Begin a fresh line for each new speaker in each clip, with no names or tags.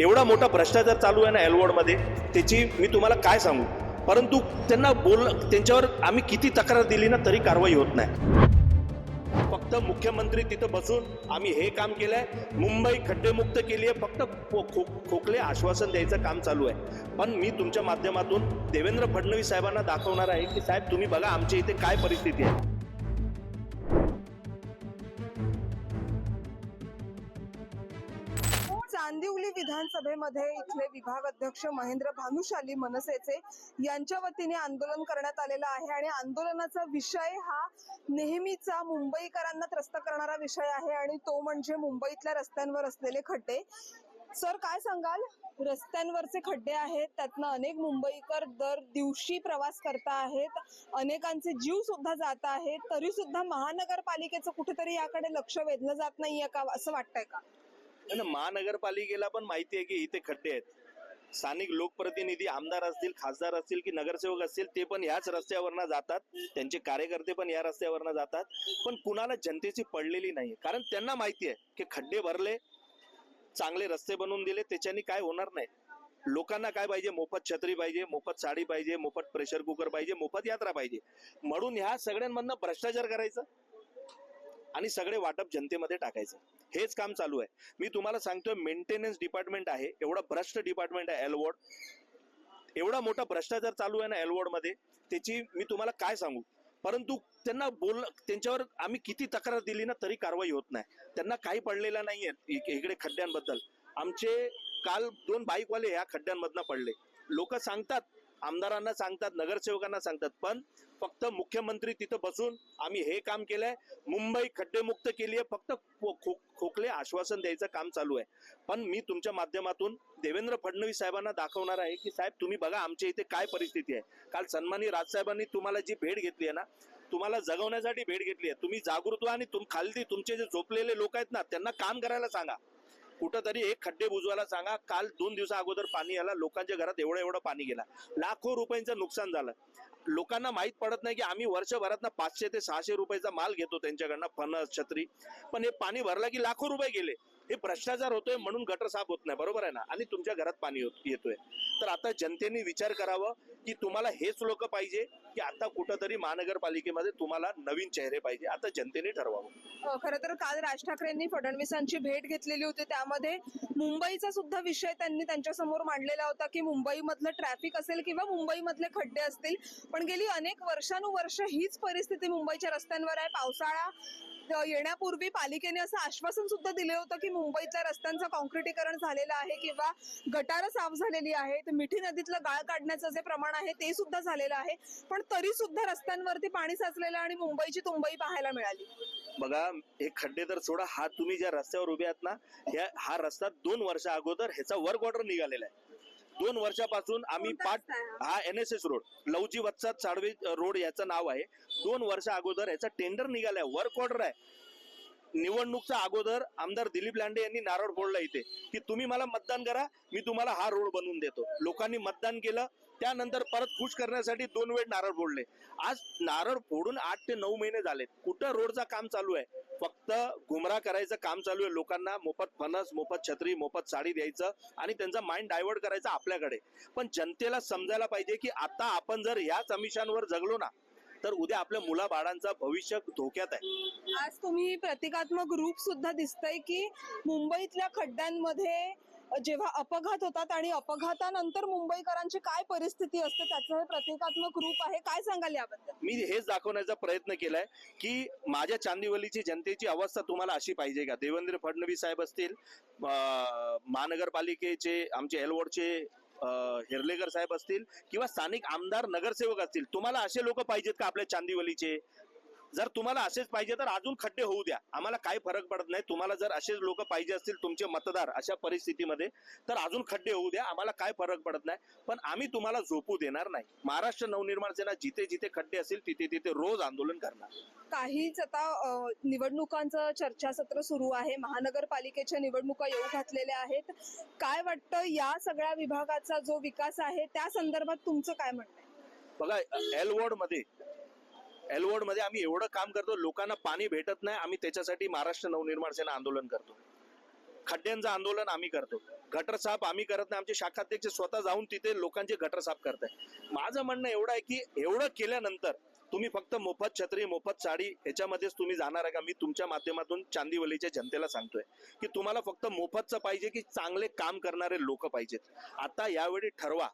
एवढा मोठा भ्रष्टाचार चालू आहे ना एलवॉर्डमध्ये त्याची मी तुम्हाला काय सांगू? परंतु त्यांना बोल त्यांच्यावर आम्ही किती तक्रार दिली ना तरी कारवाई होत नाही. तर मुख्यमंत्री तिथं बसून आम्ही हे काम केलंय. मुंबई खड्डेमुक्त केली आहे फक्त खो- खोकले आश्वासन द्यायचं काम चालू आहे. पण मी तुमच्या माध्यमातून देवेंद्र फडणवीस साहेबांना दाखवणार आहे की साहेब तुम्ही बघा आमच्या इथे काय परिस्थिती आहे.
विधानसभेमध्ये इथले विभाग अध्यक्ष महेंद्र भानुशाली मनसेचे यांच्या वतीने आंदोलन करण्यात आलेलं आहे. आणि आंदोलनाचा विषय हा नेहमीचा मुंबईकरांना त्रस्त करणारा विषय आहे. आणि तो म्हणजे मुंबईतल्या रस्त्यांवर असलेले खड्डे. सर काय सांगाल? रस्त्यांवरचे खड्डे आहेत. त्यातनं अनेक मुंबईकर दर दिवशी प्रवास करता आहेत. अनेकांचे जीव सुद्धा जात आहेत. तरी सुद्धा महानगरपालिकेचं कुठेतरी याकडे लक्ष वेधलं जात नाहीये का? असं वाटतंय का?
महानगरपालिकेला पण माहिती आहे की इथे खड्डे आहेत. स्थानिक लोकप्रतिनिधी आमदार असतील खासदार असतील की नगरसेवक असतील ते पण याच रस्त्यावरनं जातात. त्यांचे कार्यकर्ते पण या रस्त्यावरनं जातात. पण कुणाला जनतेची पडलेली नाही कारण त्यांना माहिती आहे की खड्डे भरले चांगले रस्ते बनवून दिले त्याच्यानी काय होणार नाही. लोकांना काय पाहिजे? मोफत छत्री पाहिजे मोफत साडी पाहिजे मोफत प्रेशर कुकर पाहिजे मोफत यात्रा पाहिजे. म्हणून ह्या सगळ्यांमधनं भ्रष्टाचार करायचं आणि सगळे वाटप जनतेमध्ये टाकायचं. हेच काम चालू आहे. मी तुम्हाला सांगतोय मेंटेनन्स डिपार्टमेंट आहे. एवढा भ्रष्ट डिपार्टमेंट आहे एलवॉर्ड एवढा मोठा भ्रष्टाचार चालू आहे ना एलवॉर्डमध्ये त्याची मी तुम्हाला काय सांगू? परंतु त्यांना बोल त्यांच्यावर आम्ही किती तक्रार दिली ना तरी कारवाई होत नाही. त्यांना काही पडलेला नाही आहे इकडे खड्ड्यांबद्दल. आमचे काल दोन बाईकवाले ह्या खड्ड्यांमधनं पडले. लोक सांगतात आमदारांना सांगतात नगरसेवकांना सांगतात पण फक्त मुख्यमंत्री तिथं बसून आम्ही हे काम केलंय मुंबई खड्डेमुक्त केली आहे फक्त खो- खो- खोकले आश्वासन द्यायचं काम चालू आहे. पण मी तुमच्या माध्यमातून देवेंद्र फडणवीस साहेबांना दाखवणार आहे की साहेब तुम्ही बघा आमच्या इथे काय परिस्थिती आहे. काल सन्मानी राजसाहेबांनी तुम्हाला जी भेट घेतली आहे ना तुम्हाला जगवण्यासाठी भेट घेतली आहे. तुम्ही जागृत व्हा आणि तुम खालती तुमचे जे झोपलेले लोक आहेत ना त्यांना काम करायला सांगा. कुठंतरी एक खड्डे बुजवायला सांगा. काल दोन दिवसा अगोदर पाणी आला. लोकांच्या घरात एवढं एवढं पाणी गेला. लाखो रुपयांचं नुकसान झालं. लोकांना माहीत पडत नाही की आम्ही वर्षभरात ना पाचशे ते सहाशे रुपयाचा माल घेतो त्यांच्याकडनं फणस छत्री. पण हे पाणी भरलं की लाखो रुपये गेले. हे भ्रष्टाचार होतोय म्हणून गटर साफ होत नाही. बरोबर आहे ना? आणि तुमच्या घरात पाणी येतोय. तर आता जनतेने विचार करावं की तुम्हाला हेच लोक पाहिजे. की आता कुठंतरी महानगरपालिकेमध्ये तुम्हाला नवीन चेहरे पाहिजे आता जनतेने ठरवावं.
खर तर काल राज ठाकरेंनी फडणवीसांची भेट घेतलेली होती. त्यामध्ये मुंबईचा सुद्धा विषय त्यांनी त्यांच्यासमोर मांडलेला होता की मुंबईमधलं ट्रॅफिक असेल किंवा मुंबईमधले खड्डे असतील. पण गेली अनेक वर्षानुवर्ष हीच परिस्थिती मुंबईच्या रस्त्यांवर आहे. पावसाळा अ, येण्यापूर्वी पालिकेने असं आश्वासन सुद्धा दिले होतं की मुंबईतल्या रस्त्यांचं कॉन्क्रिटीकरण झालेलं आहे किंवा गटारं साफ झालेली आहेत मिठी नदीतलं गाळ काढण्याचं जे प्रमाण आहे ते सुद्धा झालेलं आहे. पण तरी सुद्धा रस्त्यांवरती पाणी साचलेलं आणि मुंबईची तुंबई पाहायला मिळाली.
बघा हे खड्डे तर सोडा हा तुम्ही ज्या रस्त्यावर उभे आहात ना ह्या हा रस्ता दोन वर्षा अगोदर ह्याचा वर्क ऑर्डर निघालेला आहे. दोन वर्षापासून आम्ही
आहे हा?
N S S road Lavji Vatsa Chadve road याचं नाव आहे. दोन वर्षा अगोदर याचा टेंडर निघालाय वर्क ऑर्डर आहे. निवडणूकचा अगोदर आमदार दिलीप लांडे यांनी नारळ फोडला इथे. की तुम्ही मला मतदान करा मी तुम्हाला हा रोड बनवून देतो. लोकांनी मतदान केलं त्यानंतर परत खुश करण्यासाठी दोन वेळ नारळ फोडले. आज नारळ फोडून आठ ते नऊ महिने झालेत. कुठं रोडचा काम चालू आहे? फक्त घुमरा करायचं काम चालू आहे लोकांना. मोफत फणस मोफत छत्री मोफत साडी द्यायचं आणि त्यांचा माइंड डायव्हर्ट करायचा आपल्याकडे. पण जनतेला समजायला पाहिजे की आता आपण जर ह्याच अमिषांवर जगलो ना तर उद्या आपल्या मुला बाळांचा भविष्य धोक्यात आहे.
आज तुम्ही प्रतिकात्मक रूप सुद्धा दिसतंय की मुंबईतल्या खड्ड्यांमध्ये जेव्हा अपघात होतात आणि अपघातानंतर मुंबईकरांची काय परिस्थिती असते त्याचं हे प्रतिकात्मक रूप आहे काय सांगाल याबद्दल?
मी हेच दाखवण्याचा प्रयत्न केलाय की माझ्या चांदिवलीची जनतेची अवस्था तुम्हाला अशी पाहिजे का? देवेंद्र फडणवीस साहेब असतील महानगरपालिकेचे आमचे एलवॉर्डचे हिरलेकर साहेब असतील किंवा स्थानिक आमदार नगरसेवक असतील तुम्हाला असे लोक पाहिजेत का आपल्या चांदिवलीचे? जर तुम्हाला असेच पाहिजे तर अजून खड्डे होऊ द्या. आम्हाला काही फरक पडत नाही. तुम्हाला जर असेच लोक पाहिजे असतील तुमचे मतदार अशा परिस्थितीमध्ये तर अजून खड्डे होऊ द्या. आम्हाला काय फरक पडत नाही. पण आम्ही तुम्हाला झोपू देणार नाही. महाराष्ट्र नवनिर्माण सेना जिथे जिथे खड्डे असतील तिथे तिथे रोज आंदोलन करणार.
काहीच आता निवडणुकांचं चर्चासत्र सुरू आहे. महानगरपालिकेच्या निवडणुका येऊ घातलेल्या आहेत. काय वाटतं या सगळ्या विभागाचा जो विकास आहे त्या संदर्भात तुमचं काय म्हणणं
बघा एल वॉर्डमध्ये एलवॉर्ड आम्ही एवढं काम करतो लोकांना पाणी भेटत नाही आम्ही त्याच्यासाठी महाराष्ट्र नवनिर्माण सेना आंदोलन करतो. खड्ड्यांचं आंदोलन आम्ही करतो. गटर साफ आम्ही करत नाही आमचे शाखाध्यक्ष स्वतः जाऊन तिथे लोकांचे गटर साफ करताय माझं म्हणणं एवढं आहे की एवढं केल्यानंतर तुम्ही फक्त मोफत छत्री मोफत साडी ह्याच्यामध्येच तुम्ही जाणार आहे का? मी तुमच्या माध्यमातून चांदीवलीच्या जनतेला सांगतोय की तुम्हाला फक्त मोफतचं पाहिजे की चांगले काम करणारे लोक पाहिजेत. आता यावेळी ठरवा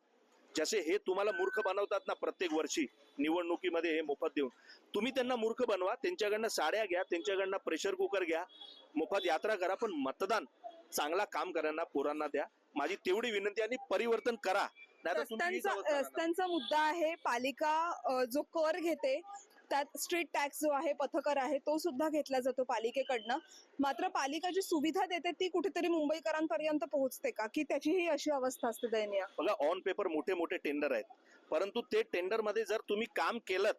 जसे हे तुम्हाला मूर्ख बनवतात ना प्रत्येक वर्षी निवडणुकीमध्ये हे मोफत देऊन तुम्ही त्यांना मूर्ख बनवा त्यांच्याकडनं साड्या घ्या त्यांच्याकडनं प्रेशर कुकर घ्या मोफत यात्रा करा पण मतदान चांगला काम करणाऱ्या पोरांना द्या. माझी तेवढी विनंती आहे आणि परिवर्तन करा.
रस्त्यांचा मुद्दा आहे पालिका जो कर घेते त्यात स्ट्रीट टॅक्स जो आहे पथकर आहे तो सुद्धा घेतला जातो पालिकेकडनं. मात्र पालिका जी सुविधा देते ती कुठेतरी मुंबईकरांपर्यंत पोहोचते का? की त्याचीही अशी अवस्था असते दयनीय?
बघा ऑन पेपर मोठे मोठे टेंडर आहेत. परंतु ते टेंडरमध्ये जर तुम्ही काम केलं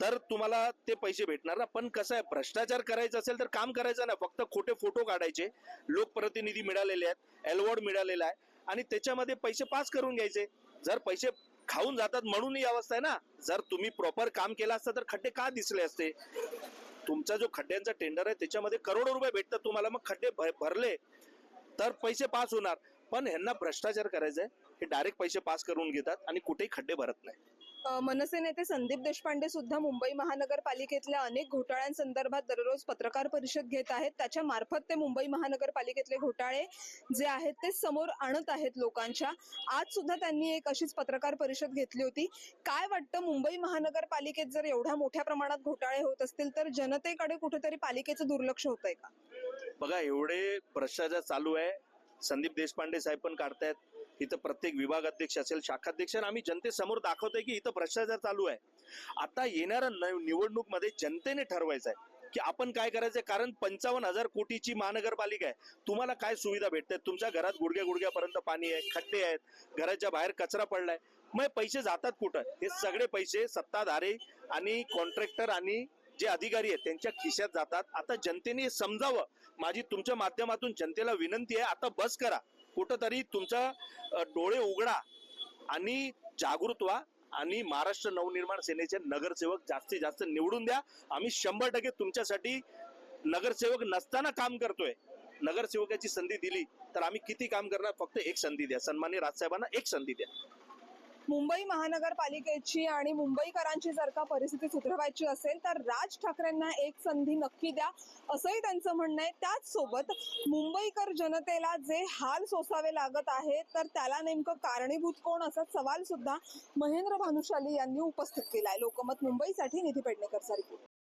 तर तुम्हाला ते पैसे भेटणार ना. पण कसं आहे भ्रष्टाचार करायचा असेल तर काम करायचं ना फक्त खोटे फोटो काढायचे. लोकप्रतिनिधी मिळालेले आहेत एलवॉर्ड मिळालेला आहे. आणि त्याच्यामध्ये पैसे पास करून घ्यायचे. जर पैसे खाऊन जातात म्हणून ही अवस्था आहे ना. जर तुम्ही प्रॉपर काम केलं असतं तर खड्डे का दिसले असते? तुमचा जो खड्ड्यांचा टेंडर आहे त्याच्यामध्ये करोडो रुपये भेटतात तुम्हाला. मग खड्डे भरले तर पैसे पास होणार. पण ह्यांना भ्रष्टाचार करायचंय. हे डायरेक्ट पैसे पास करून घेतात आणि कुठेही खड्डे भरत नाही.
मनसे नेते संदीप देशपांडे सुद्धा मुंबई महानगरपालिकेतल्या अनेक घोटाळ्यांसंदर्भात दररोज पत्रकार परिषद घेत आहेत. त्याच्या मार्फत ते मुंबई महानगरपालिकेतले घोटाळे जे आहेत ते समोर आणत आहेत लोकांच्या. आज सुद्धा त्यांनी एक अशीच पत्रकार परिषद घेतली होती. काय वाटतं मुंबई महानगरपालिकेत जर एवढ्या मोठ्या प्रमाणात घोटाळे होत असतील तर जनतेकडे कुठेतरी पालिकेचं दुर्लक्ष होत आहे का?
बघा एवढे भ्रष्टाचार चालू आहे. संदीप देशपांडे साहेब पण काढतायत. इथं प्रत्येक विभाग अध्यक्ष असेल शाखाध्यक्ष आणि आम्ही जनतेसमोर दाखवतोय की इथं भ्रष्टाचार चालू आहे. आता येणाऱ्या न- निवडणूकमध्ये जनतेने ठरवायचं आहे की आपण काय करायचंय कारण पंचावन्न हजार कोटीची महानगरपालिका आहे. तुम्हाला काय सुविधा भेटतात तुमच्या घरात गुडघ्या गुडघ्यापर्यंत पाणी आहे खड्डे आहेत घराच्या बाहेर कचरा पडलाय. मग पैसे जातात कुठं? हे सगळे पैसे सत्ताधारी आणि कॉन्ट्रॅक्टर आणि जे अधिकारी आहेत त्यांच्या खिशात जातात. आता जनतेने समजावं. माझी तुमच्या माध्यमातून जनतेला विनंती आहे आता बस करा. कुठंतरी तुमचा डोळे उघडा आणि जागृत व्हा आणि महाराष्ट्र नवनिर्माण सेनेचे नगरसेवक जास्तीत जास्त निवडून द्या. आम्ही शंभर टक्के तुमच्यासाठी नगरसेवक नसताना काम करतोय. नगरसेवकाची संधी दिली तर आम्ही किती काम करणार? फक्त एक संधी द्या. सन्मान्य राजसाहेबांना एक संधी द्या.
मुंबई महानगरपालिकेची आणि मुंबईकरांची जर का परिस्थिती सुधारवायची असेल तर राज ठाकरेंना एक संधी नक्की द्या असंही त्यांचं म्हणणं आहे. त्याच सोबत मुंबईकर जनतेला जे हाल सोसावे लागत आहे तर त्याला नेमकं कारणीभूत कोण असा सवाल सुद्धा महेंद्र भानुशाली यांनी उपस्थित केला आहे लोकमत मुंबईसाठी निधी पेडणेकरचा रिपोर्ट